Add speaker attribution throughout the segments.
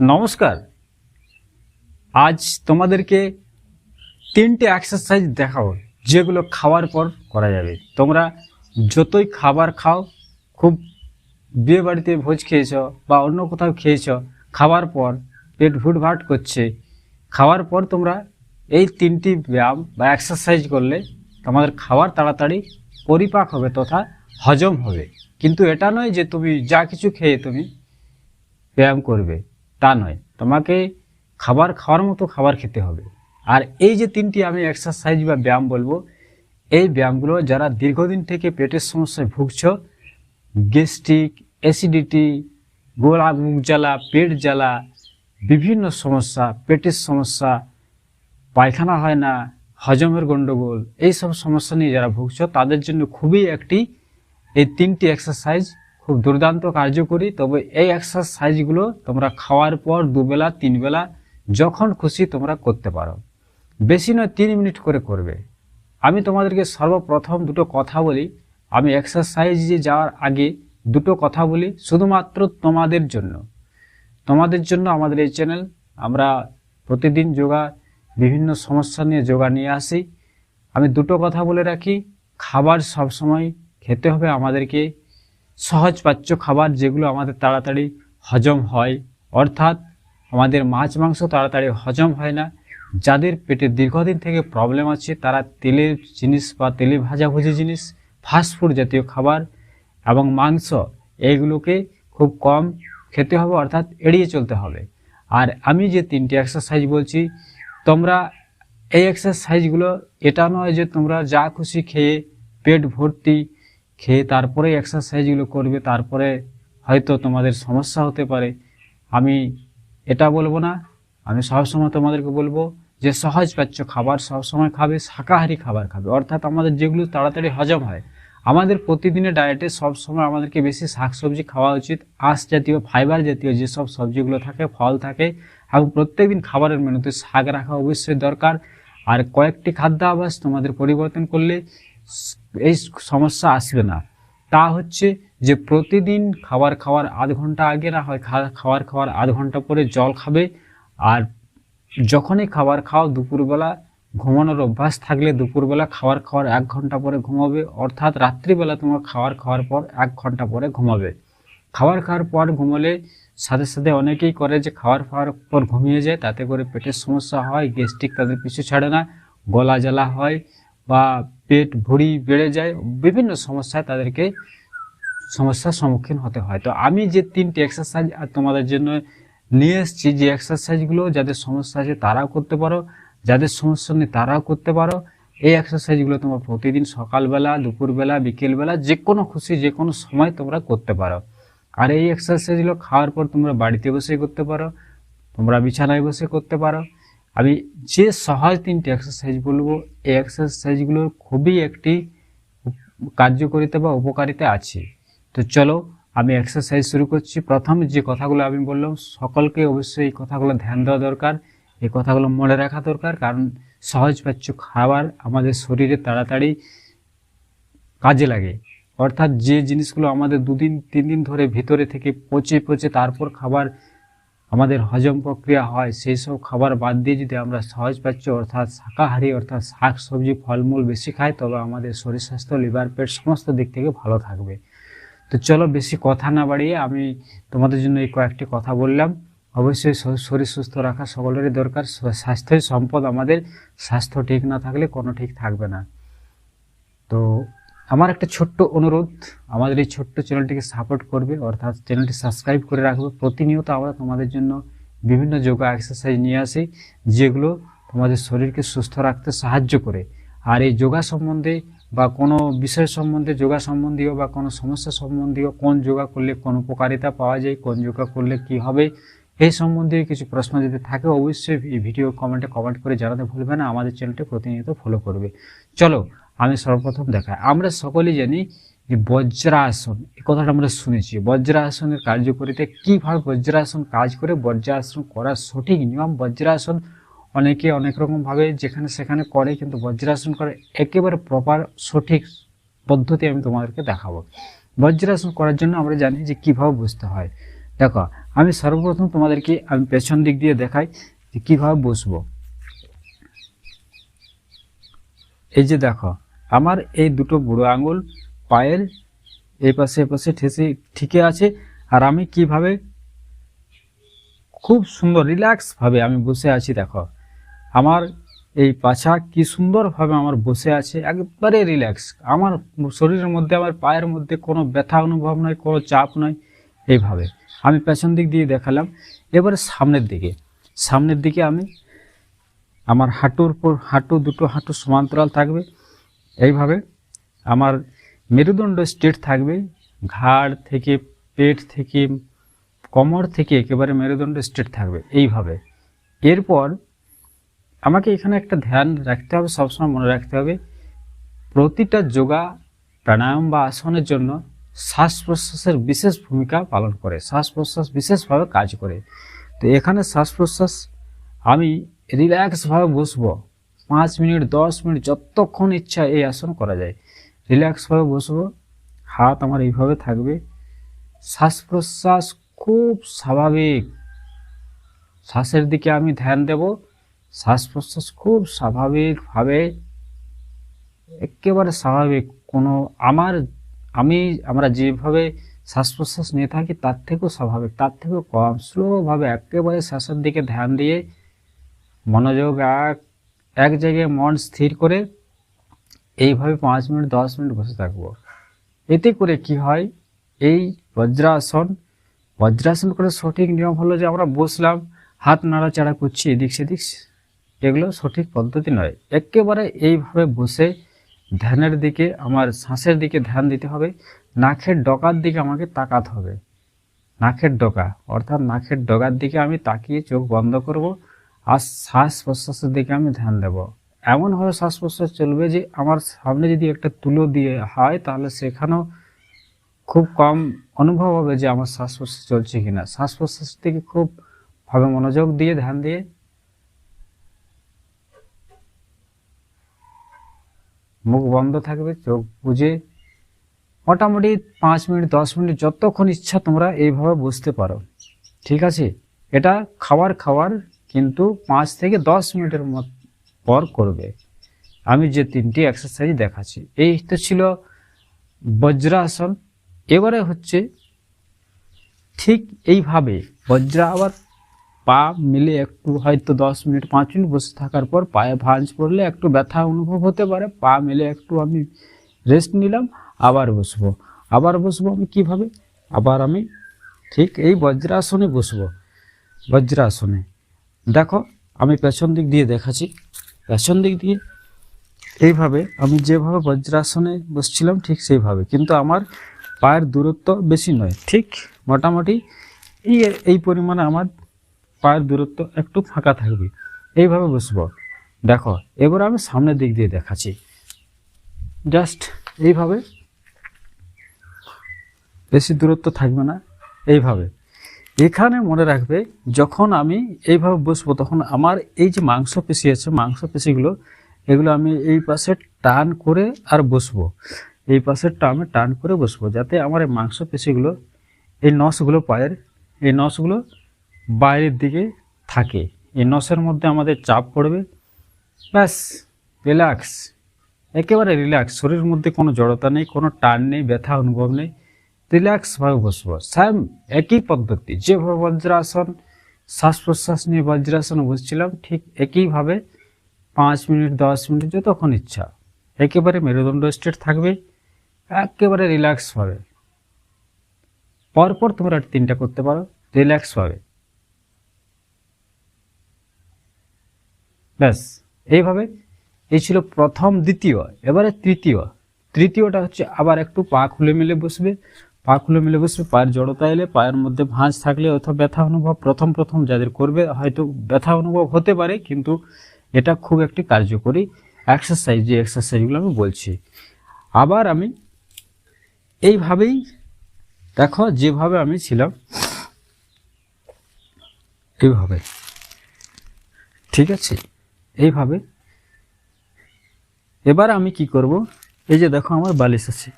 Speaker 1: নমস্কার। আজ তোমাদেরকে তিনটে এক্সারসাইজ দেখাবো, যেগুলো খাওয়ার পর করা যাবে। তোমরা যতই খাবার খাও, খুব বিয়ে বাড়িতে ভোজ খেয়েছ বা অন্য কোথাও খেয়েছ, খাওয়ার পর পেট ভুটভাট করছে, খাওয়ার পর তোমরা এই তিনটি ব্যায়াম বা এক্সারসাইজ করলে তোমাদের খাবার তাড়াতাড়ি পরিপাক হবে তথা হজম হবে। কিন্তু এটা নয় যে তুমি যা কিছু খেয়ে তুমি ব্যায়াম করবে। তা নয়। তোমাকে খাবার খাওয়ার মতো খাবার খেতে হবে। আর এই যে তিনটি আমি এক্সারসাইজ বা ব্যায়াম বলব, এই ব্যায়ামগুলো যারা দীর্ঘদিন থেকে পেটের সমস্যায় ভুগছ গ্যাস্ট্রিক অ্যাসিডিটি গোলা মুখ জ্বালা, পেট জ্বালা, বিভিন্ন সমস্যা, পেটের সমস্যা, পায়খানা হয় না, হজমের গণ্ডগোল এইসব সমস্যা নিয়ে যারা ভুগছ, তাদের জন্য খুবই একটি এই তিনটি এক্সারসাইজ খুব দুর্দান্ত কার্যকরী। তবে এই এক্সারসাইজগুলো তোমরা খাওয়ার পর দুবেলা, তিনবেলা যখন খুশি তোমরা করতে পারো। বেশি নয়, তিন মিনিট করে করবে। আমি তোমাদেরকে সর্বপ্রথম দুটো কথা বলি। আমি এক্সারসাইজে যাওয়ার আগে দুটো কথা বলি, শুধুমাত্র তোমাদের জন্য। তোমাদের জন্য আমাদের এই চ্যানেল আমরা প্রতিদিন যোগা, বিভিন্ন সমস্যা নিয়ে যোগা নিয়ে আসি। আমি দুটো কথা বলে রাখি। খাবার সবসময় খেতে হবে আমাদেরকে। সহজ পাচ্য খাবার যেগুলো আমাদের তাড়াতাড়ি হজম হয়। অর্থাৎ আমাদের মাছ, মাংস তাড়াতাড়ি হজম হয় না। যাদের পেটে দীর্ঘদিন থেকে প্রবলেম আছে, তারা তেলের জিনিস বা তেলে ভাজাভুজি জিনিস ফাস্টফুড জাতীয় খাবার এবং মাংস এইগুলোকে খুব কম খেতে হবে, অর্থাৎ এড়িয়ে চলতে হবে। আর আমি যে তিনটি এক্সারসাইজ বলছি, তোমরা এই এক্সারসাইজগুলো এটা নয় যে তোমরা যা খুশি খেয়ে পেট ভর্তি খেয়ে তারপরে এক্সারসাইজগুলো করবে, তারপরে হয়তো তোমাদের সমস্যা হতে পারে। আমি এটা বলব না, আমি সবসময় তোমাদেরকে বলব যে সহজ পাচ্য খাবার সবসময় খাবে, শাকাহারি খাবার খাবে। অর্থাৎ আমাদের যেগুলো তাড়াতাড়ি হজম হয়, আমাদের প্রতিদিনের ডায়েটে সবসময় আমাদেরকে বেশি শাকসবজি খাওয়া উচিত। আঁশ জাতীয় ফাইবার জাতীয় যেসব সবজিগুলো থাকে, ফল থাকে, এবং প্রত্যেকদিন খাবারের মেনুতে শাক রাখা অবশ্যই দরকার। আর কয়েকটি খাদ্যাভ্যাস তোমাদের পরিবর্তন করলে এই সমস্যা আসবে না। তা হচ্ছে যে প্রতিদিন খাবার খাওয়ার আধ ঘণ্টা আগে না হয় খাবার খাওয়ার আধ ঘণ্টা পরে জল খাবে আর যখনই খাবার খাও দুপুরবেলা ঘুমানোর অভ্যাস থাকলে দুপুরবেলা খাবার খাওয়ার এক ঘণ্টা পরে ঘুমাবে, অর্থাৎ রাত্রিবেলা তোমার খাবার খাওয়ার পর এক ঘণ্টা পরে ঘুমাবে। খাবার খাওয়ার পর ঘুমোলে সাথে সাথে অনেকেই করে যে খাবার খাওয়ার পর ঘুমিয়ে যায়, তাতে করে পেটের সমস্যা হয়, গ্যাস্ট্রিক তাদের পিছু ছাড়ে না, গলা জ্বালা হয় বা পেট ভুঁড়ি বেড়ে যায়, বিভিন্ন সমস্যায় তাদেরকে সমস্যার সম্মুখীন হতে হয়। তো আমি যে তিনটি এক্সারসাইজ আর তোমাদের জন্য নিয়ে এসেছি, যে এক্সারসাইজগুলো যাদের সমস্যা আছে তারাও করতে পারো, যাদের সমস্যা নেই তারাও করতে পারো। এই এক্সারসাইজগুলো তোমরা প্রতিদিন সকালবেলা, দুপুরবেলা, বিকেলবেলা যে কোনো খুশি যে কোনো সময় তোমরা করতে পারো। আর এই এক্সারসাইজগুলো খাওয়ার পর তোমরা বাড়িতে বসে করতে পারো, তোমরা বিছানায় বসে করতে পারো। আমি যে সহজ তিনটি এক্সারসাইজ বলব, এই এক্সারসাইজগুলোর খুবই একটি কার্যকারিতা বা উপকারিতা আছে। তো চলো, আমি এক্সারসাইজ শুরু করছি। প্রথম যে কথাগুলো আমি বললাম, সকলকে অবশ্যই এই কথাগুলো ধ্যান দেওয়া দরকার। এই কথাগুলো মনে রাখা দরকার, কারণ সহজ পাচ্য খাবার আমাদের শরীরে তাড়াতাড়ি কাজে লাগে। অর্থাৎ যে জিনিসগুলো আমাদের দুদিন তিন দিন ধরে ভিতরে থেকে পচে পচে তারপর খাবার আমাদের হজম প্রক্রিয়া হয়, সেই সব খাবার বাদ দিয়ে যদি আমরা সহজ পাচ্য অর্থাৎ শাকাহারি অর্থাৎ শাক, সবজি, ফলমূল বেশি খাই, তবে আমাদের শরীর স্বাস্থ্য, লিভার, পেট সমস্ত দিক থেকে ভালো থাকবে। তো চলো বেশি কথা না বাড়িয়ে আমি তোমাদের জন্য এই কয়েকটি কথা বললাম। অবশ্যই শরীর সুস্থ রাখা সকলেরই দরকার। স্বাস্থ্যই সম্পদ আমাদের। স্বাস্থ্য ঠিক না থাকলে কোনো ঠিক থাকবে না। তো আমার একটা ছোট্ট অনুরোধ, আমাদের এই ছোট্ট চ্যানেলটিকে সাপোর্ট করবে, অর্থাৎ চ্যানেলটি সাবস্ক্রাইব করে রাখবে। প্রতিনিয়ত আমরা তোমাদের জন্য বিভিন্ন যোগা এক্সারসাইজ নিয়ে আসি, যেগুলো তোমাদের শরীরকে সুস্থ রাখতে সাহায্য করে। আর এই যোগা সম্বন্ধে বা কোনো বিষয় সম্বন্ধে, যোগা সম্বন্ধীয় বা কোনো সমস্যা সম্বন্ধীয় কোন যোগা করলে, কোন উপকারিতা পাওয়া যায়, কোন যোগা করলে কি হবে, এই সম্বন্ধে কিছু প্রশ্ন যদি থাকে, অবশ্যই এই ভিডিও কমেন্টে কমেন্ট করে জানাতে ভুলবে না, আমাদের চ্যানেলটি প্রতিনিয়ত ফলো করবে। চলো আমি সর্বপ্রথম দেখাই। আমরা সকলেই জানি যে বজ্রাসন এ কথাটা আমরা শুনেছি। বজ্রাসনের কার্যকরিতা কীভাবে বজ্রাসন কাজ করে, বজ্রাসন করার সঠিক নিয়ম? বজ্রাসন অনেকে অনেক রকমভাবে যেখানে সেখানে করে, কিন্তু বজ্রাসন করে একেবারে প্রপার সঠিক পদ্ধতি আমি তোমাদেরকে দেখাবো। বজ্রাসন করার জন্য আমরা জানি যে কীভাবে বুঝতে হয়। দেখো, আমি সর্বপ্রথম তোমাদেরকে আমি পেছন দিক দিয়ে দেখাই যে কীভাবে বসবো। এই যে দেখো আমার এই দুটো বুড়ো আঙুল পায়ের এই পাশে পাশে ঠেসে ঠিকে আছে, আর আমি কীভাবে খুব সুন্দর রিল্যাক্স ভাবে আমি বসে আছি, দেখো। আমার এই পাছা কি সুন্দরভাবে আমার বসে আছে, একবারে রিল্যাক্স। আমার শরীরের মধ্যে, আমার পায়ের মধ্যে কোনো ব্যথা অনুভব নয়, কোনো চাপ নয়, এইভাবে। আমি পেছন দিক দিয়ে দেখালাম। এবারে সামনের দিকে। সামনের দিকে আমি, আমার হাঁটুর উপর, হাঁটু, দুটো হাঁটু সমান্তরাল থাকবে। এইভাবে আমার মেরুদণ্ড স্ট্রেট থাকবে, ঘাড় থেকে পেট থেকে কোমর থেকে একেবারে মেরুদণ্ড স্ট্রেট থাকবে, এইভাবে। এরপর আমাকে এখানে একটা ধ্যান রাখতে হবে, সবসময় মনে রাখতে হবে, প্রতিটা যোগা, প্রাণায়াম বা আসনের জন্য শ্বাস প্রশ্বাসের বিশেষ ভূমিকা পালন করে, শ্বাস প্রশ্বাস বিশেষভাবে কাজ করে। তো এখানে শ্বাস প্রশ্বাস আমি রিল্যাক্সভাবে বসবো। পাঁচ মিনিট, দশ মিনিট, যতক্ষণ ইচ্ছা এই আসন করা যায়। রিল্যাক্সভাবে বসবো, হাত আমার এইভাবে থাকবে। শ্বাস প্রশ্বাস খুব স্বাভাবিক। শ্বাসের দিকে আমি ধ্যান দেব। শ্বাস প্রশ্বাস খুব স্বাভাবিকভাবে একেবারে স্বাভাবিক। কোনো আমার, আমি, আমরা যেভাবে শ্বাস প্রশ্বাস নিয়ে থাকি, তার থেকেও স্বাভাবিক, তার থেকেও কম। স্লোভাবে একেবারে শ্বাসের দিকে ধ্যান দিয়ে মনোযোগ এক এক জায়গায় মন স্থির করে এইভাবে পাঁচ মিনিট, দশ মিনিট বসে থাকব। এতে করে কি হয়? এই বজ্রাসন বজ্রাসন করে সঠিক নিয়ম হলো যে আমরা বসলাম, হাত নাড়াচাড়া করছি, এদিক সেদিক, এগুলো সঠিক পদ্ধতি নয়। একেবারে এইভাবে বসে ধ্যানের দিকে, আমার শ্বাসের দিকে ধ্যান দিতে হবে। নাকের ডগার দিকে আমাকে তাকাতে হবে। নাকের ডগা, অর্থাৎ নাকের ডগার দিকে আমি তাকিয়ে চোখ বন্ধ করব। আর শ্বাস প্রশ্বাসের দিকে আমি ধ্যান দেব। এমনভাবে শ্বাস প্রশ্বাস চলবে যে, আমার সামনে যদি একটা তুলো দিয়ে হয়, তাহলে সেখানেও খুব কম অনুভব হবে যে আমার শ্বাস প্রশ্বাস চলছে কিনা। শ্বাস প্রশ্বাস থেকে খুব ভাবে মনোযোগ দিয়ে ধ্যান দিয়ে মুখ বন্ধ থাকবে, চোখ বুঝে মোটামুটি পাঁচ মিনিট, দশ মিনিট যতক্ষণ ইচ্ছা তোমরা এইভাবে বুঝতে পারো। ঠিক আছে? এটা খাবার খাওয়ার কিন্তু পাঁচ থেকে দশ মিনিটের মত পর করবে। আমি যে তিনটি এক্সারসাইজ দেখাচ্ছি, এই তো ছিল বজ্রাসন। এবারে হচ্ছে ঠিক এইভাবে বজ্রা আবার পা মিলে একটু হয়তো দশ মিনিট, পাঁচ মিনিট বসে থাকার পর পায়ে ভাঁজ পড়লে একটু ব্যথা অনুভব হতে পারে। পা মিলে একটু আমি রেস্ট নিলাম, আবার বসবো। আবার বসবো আমি কীভাবে? আবার আমি ঠিক এই বজ্রাসনে বসবো। বজ্রাসনে দেখো, আমি পেছন দিক দিয়ে দেখাচ্ছি। পেছন দিক দিয়ে এইভাবে আমি যেভাবে বজ্রাসনে বসছিলাম ঠিক সেইভাবে। কিন্তু আমার পায়ের দূরত্ব বেশি নয়, ঠিক মোটামুটি এই এই পরিমাণে আমার পায়ের দূরত্ব একটু ফাঁকা থাকবে। এইভাবে বসবো। দেখো, এবার আমি সামনের দিক দিয়ে দেখাচ্ছি। জাস্ট এইভাবে। বেশি দূরত্ব থাকবে না, এইভাবে। এখানে মনে রাখবে, যখন আমি এইভাবে বসবো, তখন আমার এই যে মাংসপেশি আছে, মাংসপেশিগুলো, এগুলো আমি এই পাশে টান করে আর বসবো। এই পাশেরটা আমি টান করে বসবো, যাতে আমার এই মাংসপেশিগুলো, এই নসগুলো পায়ের, এই নসগুলো বাইরের দিকে থাকে। এই নসের মধ্যে আমাদের চাপ পড়বে। ব্যাস, রিল্যাক্স। একেবারে রিল্যাক্স। শরীরের মধ্যে কোনো জড়তা নেই, কোনো টান নেই, ব্যথা, অনুভব নেই। রিল্যাক্সভাবে বসবো। সেম একই পদ্ধতি। যেভাবে বজ্রাসন শ্বাস প্রশ্বাস নিয়ে বজ্রাসন বসছিলাম, ঠিক একইভাবে পাঁচ মিনিট, দশ মিনিট যতক্ষণ ইচ্ছা। একেবারে মেরুদণ্ড স্ট্রেট থাকবে, একেবারে রিল্যাক্সভাবে পরপর তোমরা তিনটা করতে পারো রিল্যাক্সভাবে ব্যাস, এইভাবে। এই ছিল প্রথম, দ্বিতীয়, এবারে তৃতীয়। তৃতীয়টা হচ্ছে আবার একটু পা খুলে মেলে বসবে। পা খুলে মিলে বসবে, পায়ের জড়তা এলে পায়ের মধ্যে ভাঁজ থাকলে অথবা ব্যথা অনুভব, প্রথম প্রথম যাদের করবে, হয়তো ব্যথা অনুভব হতে পারে, কিন্তু এটা খুব একটি কার্যকরী এক্সারসাইজ যে এক্সারসাইজগুলো আমি বলছি। আবার আমি এইভাবেই, দেখো যেভাবে আমি ছিলাম, এইভাবে, ঠিক আছে? এইভাবে। এবার আমি কি করব? এই যে দেখো আমার বালিশ আছে।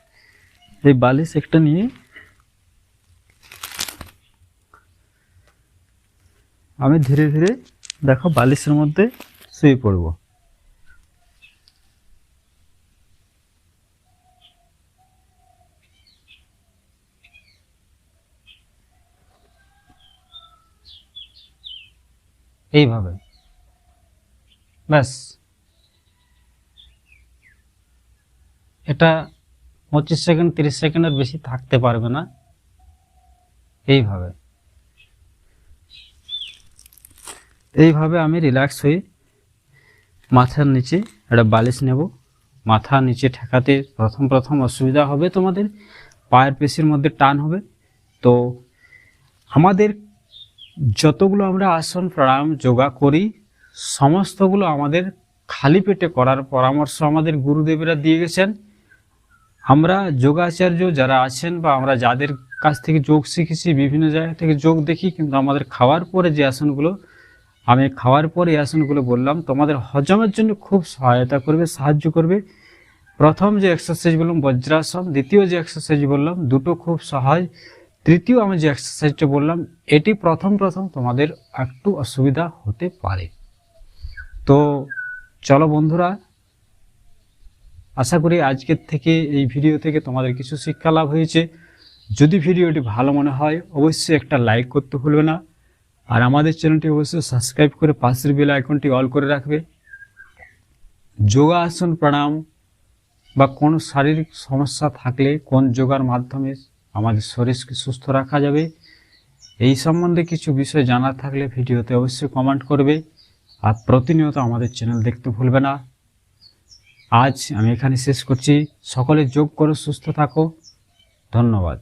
Speaker 1: এই বালিশ একটা নিয়ে আমি ধীরে ধীরে দেখো বালিশের মধ্যে শুয়ে পড়ব। এইভাবে। ব্যাস। এটা পঁচিশ সেকেন্ড, তিরিশ সেকেন্ডের বেশি থাকতে পারবে না। এইভাবে। এইভাবে আমি রিল্যাক্স হয়ে মাথার নিচে একটা বালিশ নেব। মাথার নিচে ঠেকাতে প্রথম প্রথম অসুবিধা হবে তোমাদের। পায়ের পেশির মধ্যে টান হবে। তো আমাদের যতগুলো আমরা আসন, প্রাণায়াম, যোগা করি, সমস্তগুলো আমাদের খালি পেটে করার পরামর্শ আমাদের গুরুদেবেরা দিয়ে গেছেন। আমরা যোগাচার্য যারা আছেন বা আমরা যাদের কাছ থেকে যোগ শিখেছি, বিভিন্ন জায়গা থেকে যোগ দেখি, কিন্তু আমাদের খাওয়ার পরে যে আসনগুলো, আমি খাওয়ার পরে এই আসনগুলো বললাম, তোমাদের হজমের জন্য খুব সহায়তা করবে, সাহায্য করবে। প্রথম যে এক্সারসাইজ বললাম, বজ্রাসন। দ্বিতীয় যে এক্সারসাইজ বললাম, দুটো খুব সহজ। তৃতীয় আমি যে এক্সারসাইজটা বললাম, এটি প্রথম প্রথম তোমাদের একটু অসুবিধা হতে পারে। তো চলো বন্ধুরা আশা করি আজকের থেকে এই ভিডিও থেকে তোমাদের কিছু শিক্ষা লাভ হয়েছে। যদি ভিডিওটি ভালো মনে হয়, অবশ্যই একটা লাইক করতে ভুলবে না। আর আমাদের চ্যানেলটি অবশ্যই সাবস্ক্রাইব করে পাশের বেল আইকনটি অল করে রাখবে। যোগাসন প্রাণায়াম বা কোনো শারীরিক সমস্যা থাকলে কোন যোগার মাধ্যমে আমাদের শরীরকে সুস্থ রাখা যাবে, এই সম্বন্ধে কিছু বিষয় জানার থাকলে ভিডিওতে অবশ্যই কমেন্ট করবে। আর প্রতিনিয়ত আমাদের চ্যানেল দেখতে ভুলবে না। আজ আমি এখানে শেষ করছি। সকলে যোগ করো সুস্থ থাকো। ধন্যবাদ।